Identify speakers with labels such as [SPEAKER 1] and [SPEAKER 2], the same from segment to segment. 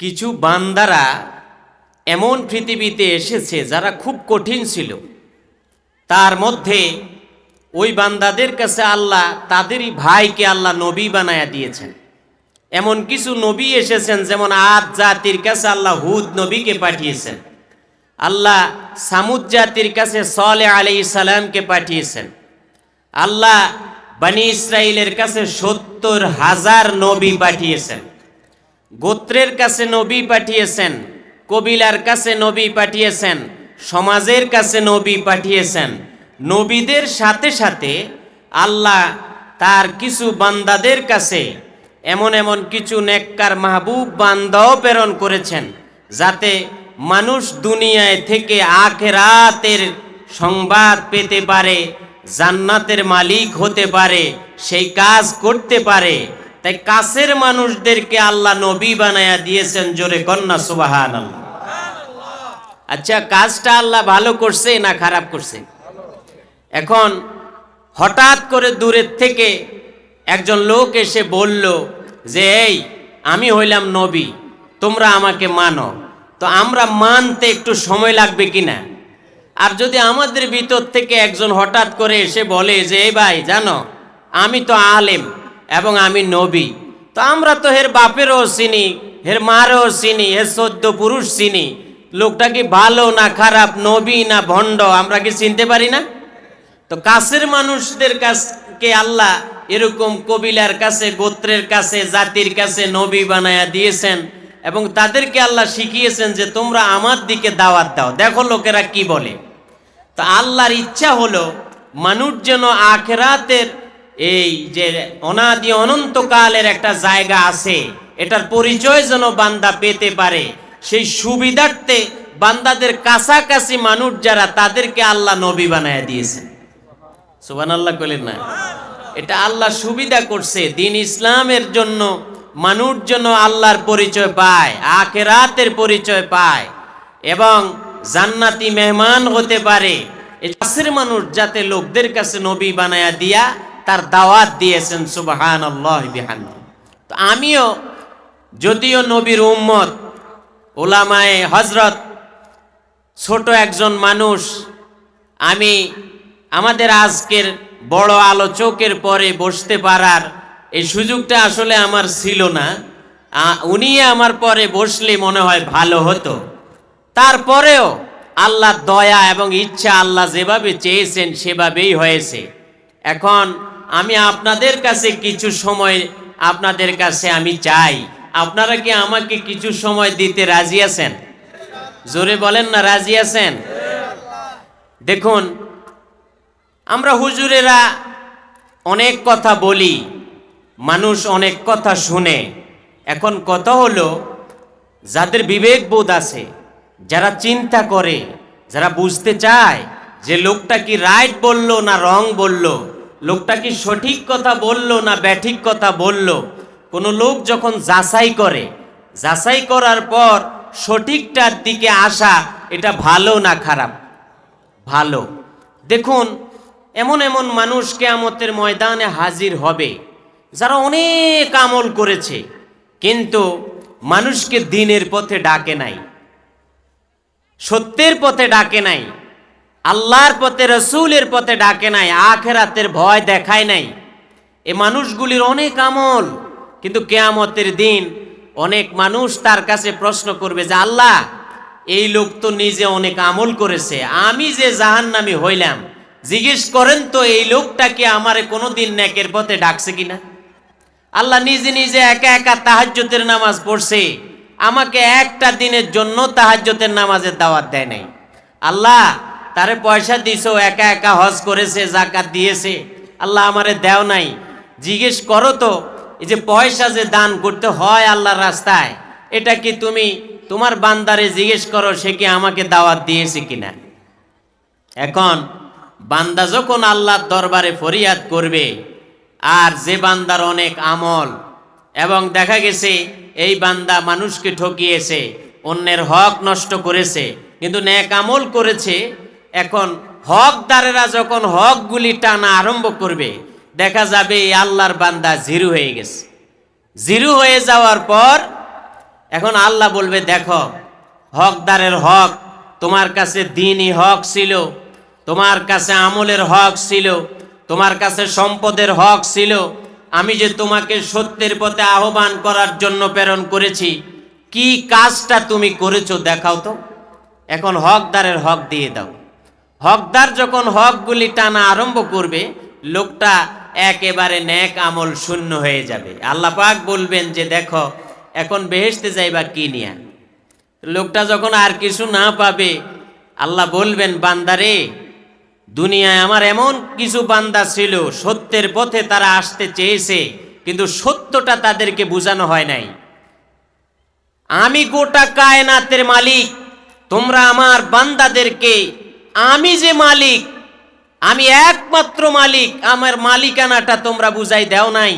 [SPEAKER 1] কিছু বান্দারা এমন পৃথিবীতে এসেছে যারা খুব কঠিন ছিল। তার মধ্যে ওই বান্দাদের কাছে আল্লাহ তাদেরই ভাইকে আল্লাহ নবী বানায়া দিয়েছেন। এমন কিছু নবী এসেছেন যেমন আদ জাতির কাছে আল্লাহ হুদ নবীকে পাঠিয়েছেন। আল্লাহ সামুদ জাতির কাছে সলে আলি সালামকে পাঠিয়েছেন। আল্লাহ বানি ইসরায়েলের কাছে সত্তর হাজার নবী পাঠিয়েছেন। গোত্রের কাছে নবী পাঠিয়েছেন, কবিলার কাছে নবী পাঠিয়েছেন, সমাজের কাছে নবী পাঠিয়েছেন। নবীদের সাথে সাথে আল্লাহ তার কিছু বান্দাদের কাছে এমন এমন কিছু নেককার মাহবুব বান্দাও প্রেরণ করেছেন, যাতে মানুষ দুনিয়ায় থেকে আখেরাতের সংবাদ পেতে পারে, জান্নাতের মালিক হতে পারে, সেই কাজ করতে পারে। তাই কাছের মানুষদেরকে আল্লাহ নবী বানায়া দিয়েছেন জোরে কন্যা সুবাহান আচ্ছা কাজটা আল্লাহ ভালো করছে না খারাপ করছে? এখন হঠাৎ করে দূরের থেকে একজন লোক এসে বলল যে, এই, আমি হইলাম নবী, তোমরা আমাকে মানো। তো আমরা মানতে একটু সময় লাগবে কিনা? আর যদি আমাদের ভিতর থেকে একজন হঠাৎ করে এসে বলে যে, এই ভাই, জানো, আমি তো আলেম এবং আমি নবী। তো আমরা তো হের বাপেরও চিনি, হের মারও চিনি, হের সদ্য পুরুষ চিনি। লোকটা কি ভালো না খারাপ, নবী না ভণ্ড, আমরা কি চিনতে পারি না? তো কাছের মানুষদের কাছকে আল্লাহ এরকম কবিলার কাছে, গোত্রের কাছে, জাতির কাছে নবী বানায়া দিয়েছেন এবং তাদেরকে আল্লাহ শিখিয়েছেন যে তোমরা আমার দিকে দাওয়াত দাও। দেখো লোকেরা কি বলে। তো আল্লাহর ইচ্ছা হলো মানুষ যেন আখেরাতের এই যে অনাদি অনন্তকালের একটা জায়গা আছে, এটার পরিচয় যেন বান্দা পেতে পারে। সেই সুবিধার্থে বান্দাদের কাছাকাছি মানুষ যারা, তাদেরকে আল্লাহ নবী বানায় দিয়েছেন। সুবান আল্লাহ কইলেন না? এটা আল্লাহ সুবিধা করছে, দিন ইসলামের জন্য মানুষ যেন আল্লাহর পরিচয় পায়, আখেরাতের পরিচয় পায় এবং জান্নাতি মেহমান হতে পারে। কাছের মানুষ যাতে লোকদের কাছে নবী বানায়া দিয়া তার দাওয়াত দিয়েছেন সুবাহান আল্লাহ বিহান তো আমিও, যদিও নবীর উম্মত ওলামায়ে হজরত ছোট একজন মানুষ, আমি আমাদের আজকের বড় আলোচকের পরে বসতে পারার এই সুযোগটা আসলে আমার ছিল না। উনি আমার পরে বসলে মনে হয় ভালো হতো। তারপরেও আল্লাহ দয়া এবং ইচ্ছা আল্লাহ যেভাবে চেয়েছেন সেভাবেই হয়েছে। এখন আমি আপনাদের কাছে কিছু সময় আপনাদের কাছে আমি চাই। আপনারা কি আমাকে কিছু সময় দিতে রাজি আছেন? জোরে বলেন না, রাজি আছেন? দেখুন, আমরা হুজুরেরা অনেক কথা বলি, মানুষ অনেক কথা শুনে। এখন কথা হলো, যাদের বিবেক বোধ আছে, যারা চিন্তা করে, যারা বুঝতে চায় যে লোকটা কি রাইট বলল না রং বলল লোকটা কি সঠিক কথা বলল না ব্যাঠিক কথা বলল? কোনো লোক যখন যাচাই করে, যাচাই করার পর সঠিকটার দিকে আসা, এটা ভালো না খারাপ? ভালো। দেখুন, এমন এমন মানুষ কেয়ামতের ময়দানে হাজির হবে, যারা অনেক আমল করেছে, কিন্তু মানুষকে দিনের পথে ডাকে নাই, সত্যের পথে ডাকে নাই। আল্লাহর পথে, রসুলের পথে ডাকে নাই, আখেরাতের ভয় দেখায় নাই। এ মানুষগুলির অনেক আমল, কিন্তু কেয়ামতের দিন অনেক মানুষ তার কাছে প্রশ্ন করবে যে, আল্লাহ, এই লোক তো নিজে অনেক আমল করেছে, আমি যে জাহান্নামি হইলাম, জিজ্ঞেস করেন তো এই লোকটাকে আমারে কোনোদিন ন্যাকের পথে ডাকছে কিনা? আল্লাহ নিজে নিজে একা একা তাহাজ্যতের নামাজ পড়ছে, আমাকে একটা দিনের জন্য তাহাজ্যতের নামাজের দাওয়াত দেয় নাই। আল্লাহ তারে পয়সা দিছো, একা একা হজ করেছে, জাকাত দিয়েছে। আল্লাহ আমারে দেও নাই। জিজ্ঞেস করো তো, এই যে পয়সা যে দান করতে হয় আল্লাহর রাস্তায়, এটা কি তুমি তোমার বান্দারে জিজ্ঞেস করো, সে কি আমাকে দাওয়াত দিয়েছে কিনা? এখন, বান্দা যখন আল্লাহর দরবারে ফরিয়াদ করবে, আর যে বান্দার অনেক আমল, এবং দেখা গেছে, এই বান্দা মানুষকে ঠকিয়েছে, অন্যের হক নষ্ট করেছে, কিন্তু ন্যাক আমল করেছে এখন হকদারেরা যখন হকগুলি টানা আরম্ভ করবে, দেখা যাবে এই আল্লাহর বান্দা জিরু হয়ে গেছে। জিরু হয়ে যাওয়ার পর এখন আল্লাহ বলবে, দেখো, হকদারের হক তোমার কাছে দিনই হক ছিল, তোমার কাছে আমলের হক ছিল, তোমার কাছে সম্পদের হক ছিল। আমি যে তোমাকে সত্যের পথে আহ্বান করার জন্য প্রেরণ করেছি, কি কাজটা তুমি করেছ দেখাও তো। এখন হকদারের হক দিয়ে দাও। হকদার যখন হকগুলি টানা আরম্ভ করবে, লোকটা একেবারে ন্যাক আমল শূন্য হয়ে যাবে। আল্লাহ পাক বলবেন যে, দেখো, এখন বেহেশতে যাইবা কি নিয়া? লোকটা যখন আর কিছু না পাবে, আল্লাহ বলবেন, বান্দারে, দুনিয়ায় আমার এমন কিছু বান্দা ছিল, সত্যের পথে তারা আসতে চেয়েছে, কিন্তু সত্যটা তাদেরকে বোঝানো হয় নাই। আমি গোটা কায়নাতের মালিক, তোমরা আমার বান্দাদেরকে আমি যে মালিক, আমি একমাত্র মালিক, আমার মালিকানাটা তোমরা বুঝাই দাও নাই।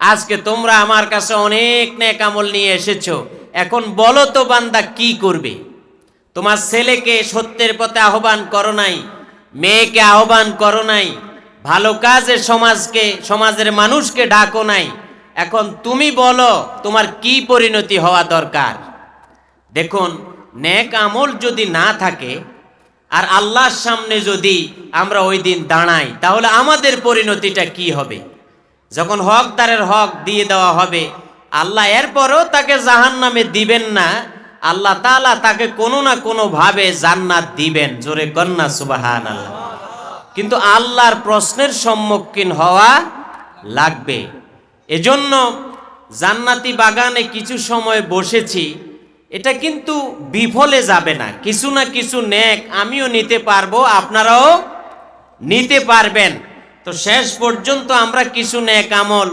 [SPEAKER 1] আজকে তোমরা আমার কাছে অনেক নেক আমল নিয়ে এসেছ। এখন বলো তো বান্দা কি করবে? তোমার ছেলেকে সত্যের পথে আহ্বান করো নাই, মেয়েকে আহ্বান করো নাই, ভালো কাজে সমাজকে, সমাজের মানুষকে ডাকো নাই। এখন তুমি বলো, তোমার কি পরিণতি হওয়া দরকার? দেখুন, নেক আমল যদি না থাকে আর আল্লাহর সামনে যদি আমরা ওই দিন দাঁড়াই, তাহলে আমাদের পরিণতিটা কি হবে? যখন হকদারের হক দিয়ে দেওয়া হবে, আল্লাহ এরপরও তাকে জাহান নামে দিবেন না, আল্লাহ তালা তাকে কোনো না কোনো ভাবে জান্নাত দিবেন। জোরে কন্যা সুবাহান আল্লাহ কিন্তু আল্লাহর প্রশ্নের সম্মুখীন হওয়া লাগবে। এজন্য জান্নাতি বাগানে কিছু সময় বসেছি এটা কিন্তু বিফলে যাবে না। কিছু না কিছু নেক আমিও নিতে পারব, আপনারাও নিতে পারবেন। তো শেষ পর্যন্ত আমরা কিছু নেক আমল,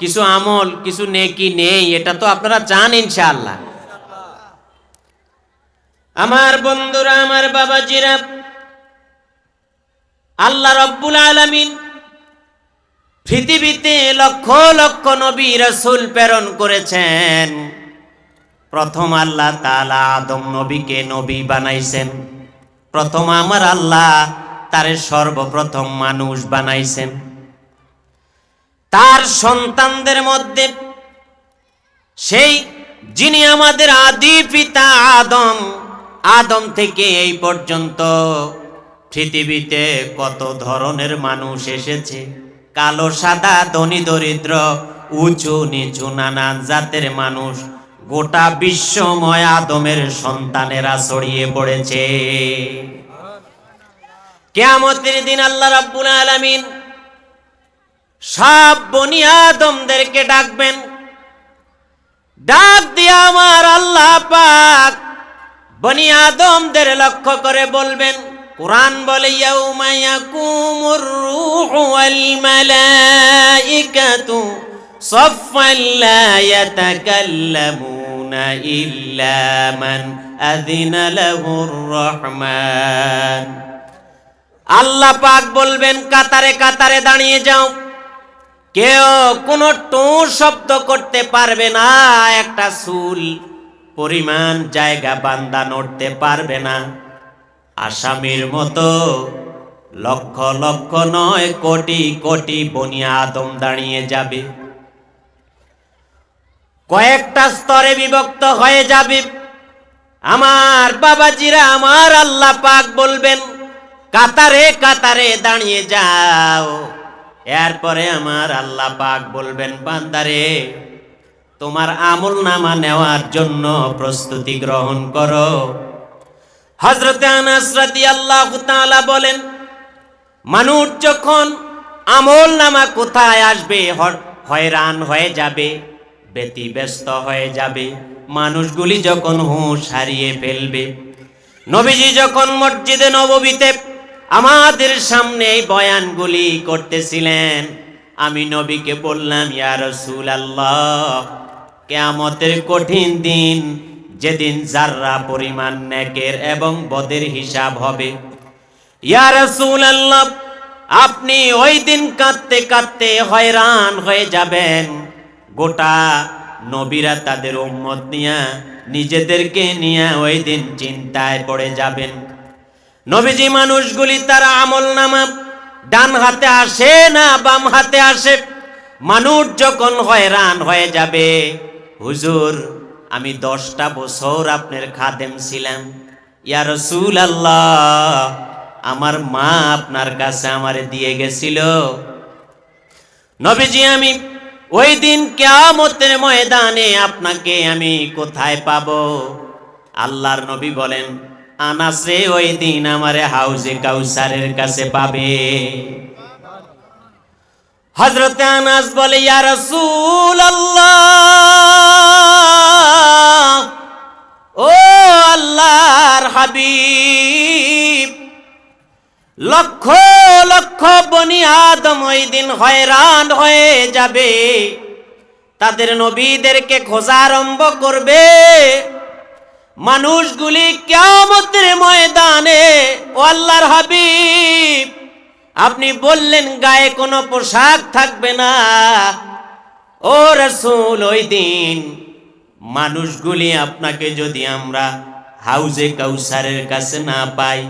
[SPEAKER 1] কিছু আমল, কিছু নেকি নেই, এটা তো আপনারা চান ইনশাআল্লাহ। আমার বন্ধুরা, আমার বাবাজিরা, আল্লাহ রব্বুল আলামিন পৃথিবীতে লক্ষ লক্ষ নবী রসুল প্রেরণ করেছেন। প্রথম আল্লাহ তালা আদম নবীকে নবী বানাইছেন। প্রথম আমার আল্লাহ তারে সর্বপ্রথম মানুষ বানাইছেন। তার সন্তানদের মধ্যে সেই যিনি আমাদের আদি পিতা আদম আদম থেকে এই পর্যন্ত পৃথিবীতে কত ধরনের মানুষ এসেছে? কালো, সাদা, ধনী, দরিদ্র, উঁচু, নিচু, নানান জাতের মানুষ। গোটা বিশ্বময় আদমের সন্তানেরা ছড়িয়ে পড়েছে। কেয়ামতের দিন আল্লাহ রাব্বুল আলামিন সব বনি আদমদেরকে ডাকবেন। ডাক দিয়ে আমার আল্লাহ পাক বনি আদমদের লক্ষ্য করে বলবেন, কোরআন বলে, ইয়াউমা ইয়াকুমুর রূহু ইল্লা মান আযিনা লাহুর রহমান আল্লাহ পাক বলবেন, কাতারে কাতারে দাঁড়িয়ে যাও। কেউ কোনো টো শব্দ করতে পারবে না, একটা চুল, পরিমাণ, জায়গা বান্দা নড়তে পারবে না। আসামির মতো লক্ষ লক্ষ নয়, কোটি কোটি বনিয়া আদম দাঁড়িয়ে যাবে। কয়েকটা স্তরে বিভক্ত হয়ে যাবে। আমার বাবাজিরা, আমার আল্লাহ পাক বলবেন, কাতারে কাতারে দাঁড়িয়ে যাও। এরপরে আমার আল্লাহ পাক বলবেন, বান্দারে, তোমার আমল নামা নেওয়ার জন্য প্রস্তুতি গ্রহণ করো। হজরতে আনাস রাদিয়াল্লাহু তাআলা বলেন, মানুষ যখন আমল নামা কোথায় আসবে হয়রান হয়ে যাবে। ব্যতিব্যস্ত হয়ে যাবে। মানুষগুলি যখন হুঁশ হারিয়ে ফেলবে। নবীজি যখন মসজিদে নববীতে আমাদের সামনে এই বয়ানগুলি করতেছিলেন, আমি নবীকে বললাম, ইয়া রসুল আল্লাহ কেয়ামতের কঠিন দিন, যেদিন যার্রা পরিমাণ নেকের এবং বদের হিসাব হবে। ইয়া রসুল আল্লাহ আপনি ওই দিন কাঁদতে কাঁদতে হয়রান হয়ে যাবেন। গোটা নবীরা তাদের উম্মত নিয়া, নিজেদেরকে নিয়ে ওই দিন চিন্তায় পড়ে যাবেন। নবীজি মানুষগুলি তারা আমল নামা, ডান হাতে আসে না বাম হাতে আসে। মানুষ যখন হয়রান হয়ে যাবে, হুজুর, আমি দশটা বছর আপনার খাদেম ছিলাম। ইয়া রসুল আল্লাহ আমার মা আপনার কাছে আমারে দিয়ে গেছিল। নবীজি আমি ওই দিন কেয়ামতের ময়দানে আপনাকে আমি কোথায় পাবো? আল্লাহর নবী বলেন, আনাসে ওই দিন আমারে হাউজে কাউসারের কাছে পাবে। হজরত আনাস বলে, ইয়া রাসূল আল্লাহ ও আল্লাহর হাবিব, লক্ষ ওই দিন হয়রান হয়ে যাবে। তাদের নবীদেরকে খোঁজা আরম্ভ করবে। মানুষগুলি কেমতের ময়দানে, ও আল্লাহর হাবিব, আপনি বললেন, গায়ে কোনো পোশাক থাকবে না। ও রসুল, ওই দিন মানুষগুলি আপনাকে যদি আমরা হাউজে কাউসারের কাছে না পাই,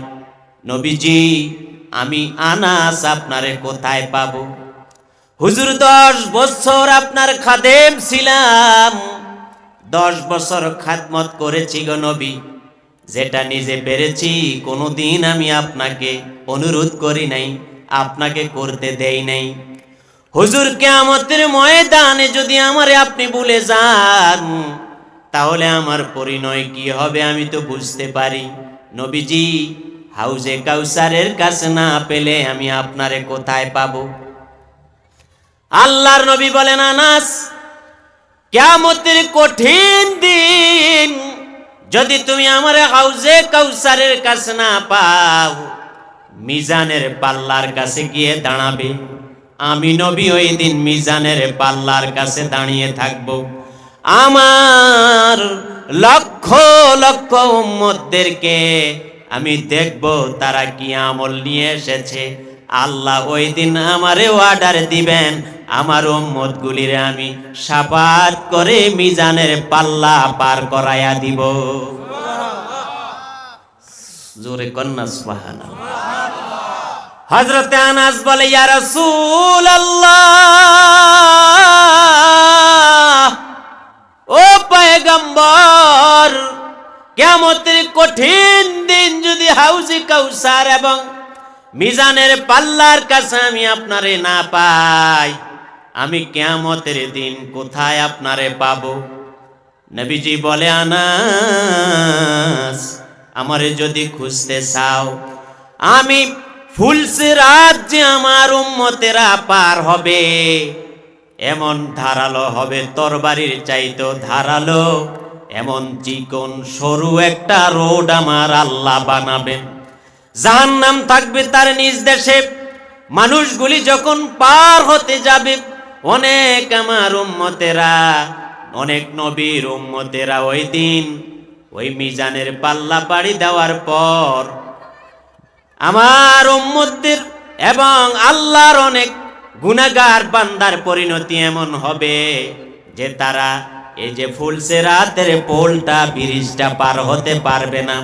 [SPEAKER 1] নবীজি আমি আনাস আপনারে কোথায় পাবো? হুজুর, দশ বছর আপনার খাদেম ছিলাম। দশ বছর খাদমত করেছি গো নবী। যেটা নিজে পেরেছি, কোনোদিন আমি আপনাকে অনুরোধ করি নাই, আপনাকে করতে দেই নাই। হুজুর, কেয়ামতের ময়দানে যদি আমারে আপনি ভুলে যান, তাহলে আমার পরিণয় কি হবে আমি তো বুঝতে পারি। নবীজি হাউজে কাউসারের কাছে না পেলে আমি আপনারে কোথায় পাব? আল্লাহর নবী বলেন, আনাস, কেয়ামতের কঠিন দিন যদি তুমি আমার হাউজে কাউসারের কাছে না পাও, মিজানের পাল্লার কাছে গিয়ে দাঁড়াবে। আমি নবী ওই দিন মিজানের পাল্লার কাছে দাঁড়িয়ে থাকব। আমার লক্ষ লক্ষ উম্মতদেরকে আমি দেখব তারা কি আমল নিয়ে এসেছে। আল্লাহ ওই দিন আমারে অর্ডার দিবেন। আমার উম্মত গুলিরে আমি সাপাত করে মিজানের পাল্লা পার করাইয়া দিব। জোরে কন্যা, সুবহানাল্লাহ। হজরত আনাস বলে, ইয়া ও পয়গম্বর কেমতের কঠিন দিন যদি হাউজি কাউসার এবং মিজানের পাল্লার কাছে আমি আপনারে না পাই, আমি কেয়ামতের দিন কোথায় আপনারে পাব? নবীজি বলে, আনাস, আমারে যদি খুঁজতে চাও, আমি ফুলসে রাত যে আমার উম্মতেরা পার হবে, এমন ধারালো হবে, তরবারির চাইতো ধারালো এমন চিকন, সরু একটা রোড আমার আল্লাহ বানাবেন জাহান্নাম থাকবে তার নিজ দেশে। মানুষগুলি যখন পার হতে যাবে, অনেক আমার উম্মতেরা, অনেক নবীর উম্মতেরা ওই দিন ওই মিজানের পাল্লা পাড়ি দেওয়ার পর আমার উম্মতদের এবং আল্লাহর অনেক গুনাগার বান্দার পরিণতি এমন হবে যে তারা এই যে ফুলসে রাতের পোলটা ব্রিজটা পার হতে পারবে না।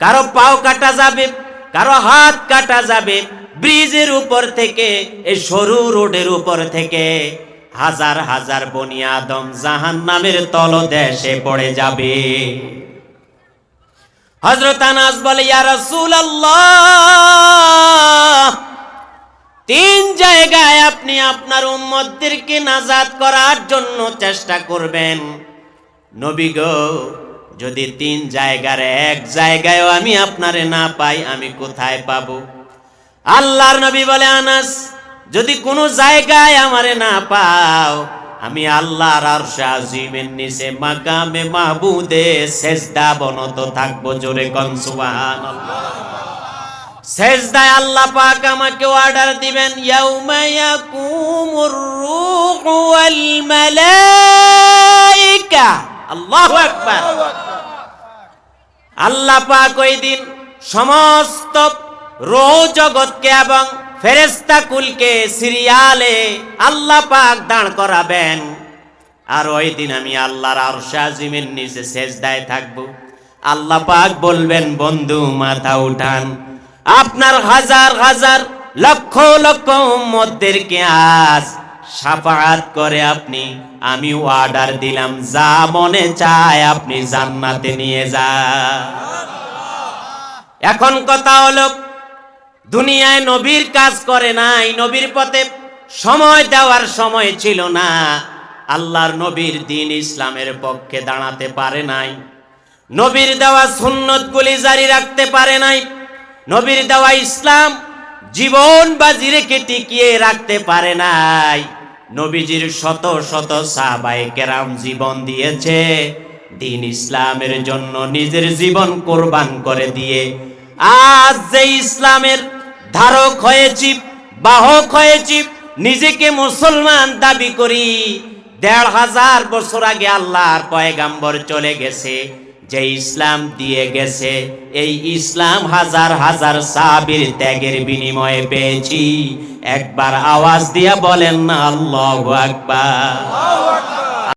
[SPEAKER 1] কারও পাও কাটা যাবে, কারও হাত কাটা যাবে, ব্রিজের উপর থেকে, এই সরু রোডের উপর থেকে। হাজার হাজার বনি আদম জাহান নামের তলদেশে পড়ে যাবে। হজরত আনাস বলে, ইয়া রাসূলুল্লাহ! তিন জায়গায় আপনি আপনার উম্মতদেরকে নাজাত করার জন্য চেষ্টা করবেন। নবী গো, যদি তিন জায়গার এক জায়গায়ও আমি আপনারে না পাই, আমি কোথায় পাব? আল্লাহর নবী বলে, আনাস, যদি কোনো জায়গায় আমারে না পাও, আমি আল্লাহর আরশে আজিমের নিচে মাকামে মাহবুদে সেজদা বনত থাকব জোরে কন সুবহানাল্লাহ। সেজদায় আল্লাহ পাক আমাকে অর্ডার দিবেন রূহু আল্লাহু পাক ওই দিন সমস্ত রো জগৎকে এবং ফেরেস্তা কুলকে সিরিয়ালে আল্লাহ পাক দাঁড় করাবেন। আর ওই দিন আমি আল্লাহর আরশে আজিমের নিচে সেজদায় থাকব। আল্লাহ পাক বলবেন, বন্ধু, মাথা উঠান। আপনার হাজার হাজার লক্ষ লক্ষ উম্মতদেরকে আজ সাফাত করে আপনি, আমি অর্ডার দিলাম, যা মনে চায় আপনি জান্নাতে নিয়ে যা এখন কথা হলো, দুনিয়ায় নবীর কাজ করে নাই, নবীর পথে সময় দেওয়ার সময় ছিল না। আল্লাহর নবীর দিন ইসলামের পক্ষে দাঁড়াতে পারে নাই, নবীর দেওয়া সুন্নতগুলি জারি রাখতে পারে নাই। নবীর দেওয়া ইসলাম জীবন বাজি রেখে টিকিয়ে রাখতে পারে নাই। নবীজির শত শত সাহাবাই কেরাম জীবন দিয়েছে। দিন ইসলামের জন্য নিজের জীবন কোরবান করে দিয়ে আজ যে ইসলামের ধারক হয়েছি, বাহক হয়েছি, নিজেকে মুসলমান দাবি করি, দেড় হাজার বছর আগে আল্লাহর পয়গাম্বর চলে গেছে। যে ইসলাম দিয়ে গেছে, এই ইসলাম হাজার হাজার সাবির ত্যাগের বিনিময়ে পেয়েছি। একবার আওয়াজ দিয়ে বলেন না, আল্লাহ আকবার।